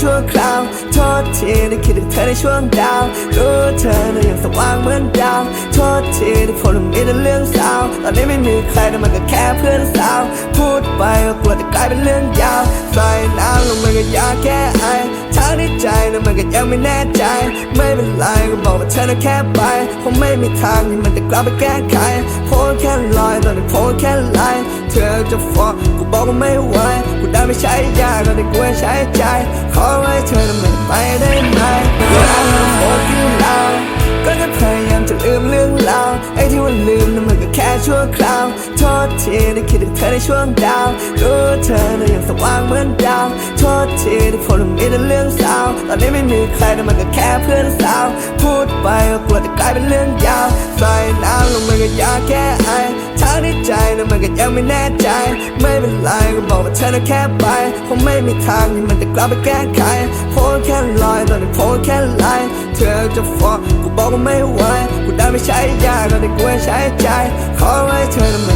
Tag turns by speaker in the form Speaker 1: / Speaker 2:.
Speaker 1: ชั่วคราว โทษทีที่คิดถึงเธอในช่วงดาวรู้เธอน่ะยังสว่างเหมือนดาว โทษทีที่ผมต้องมีแต่เรื่องเศร้าตอนนี้ไม่มีใครแต่มันก็แค่เพื่อนสาว พูดไปก็กลัวจะกลายเป็นเรื่องยาว ใส่น้ำลงมันก็ยากแค่ไอทั้งในใจนะมันก็ยังไม่แน่ใจ ไม่เป็นไรก็บอกว่าเธอน่ะแค่ไปคงไม่มีทางที่มันจะกลับไปแก้ไขโพสแค่ลอยตอนนี้โพสแค่ไลน์เธอจะฟ้องกูบอกว่าไม่ไหวกูได้ไม่ใช้ยา ตอนนี้กูให้ใช้ใจ ขอให้เธอน่ะไม่ไปได้ไหมเวลาเราโพสอยู่เราก็จะพยายามจะลืมเรื่องราวไอ้ที่ว่าลืมนั้นมันก็แค่ชั่วคราว โทษทีที่คิดถึงเธอในช่วงดาวรู้เธอน่ะยังสว่างเหมือนดาว โทษทีที่ผมต้องมีแต่เรื่องเศร้าตอนนี้ไม่มีใครแต่มันก็แค่เพื่อนสาว พูดไปก็กลัวจะกลายเป็นเรื่องยาวใส่น้ำลงมันก็ยากแค่ ในใจนะมันก็ยังไม่แน่ใจ ไม่เป็นไรก็บอกว่าเธอน่ะแค่ไปคงไม่มีทางที่มันจะกลับไปแก้ไขโพสแค่ลอยตอนนี้โพสแค่ไลน์เธอจะฟ้องกูบอกว่าไม่ไหวกูได้ไม่ใช้ยาตอนนี้กูใช้ใจ ขอไว้เธอนะไม่ไปได้ไม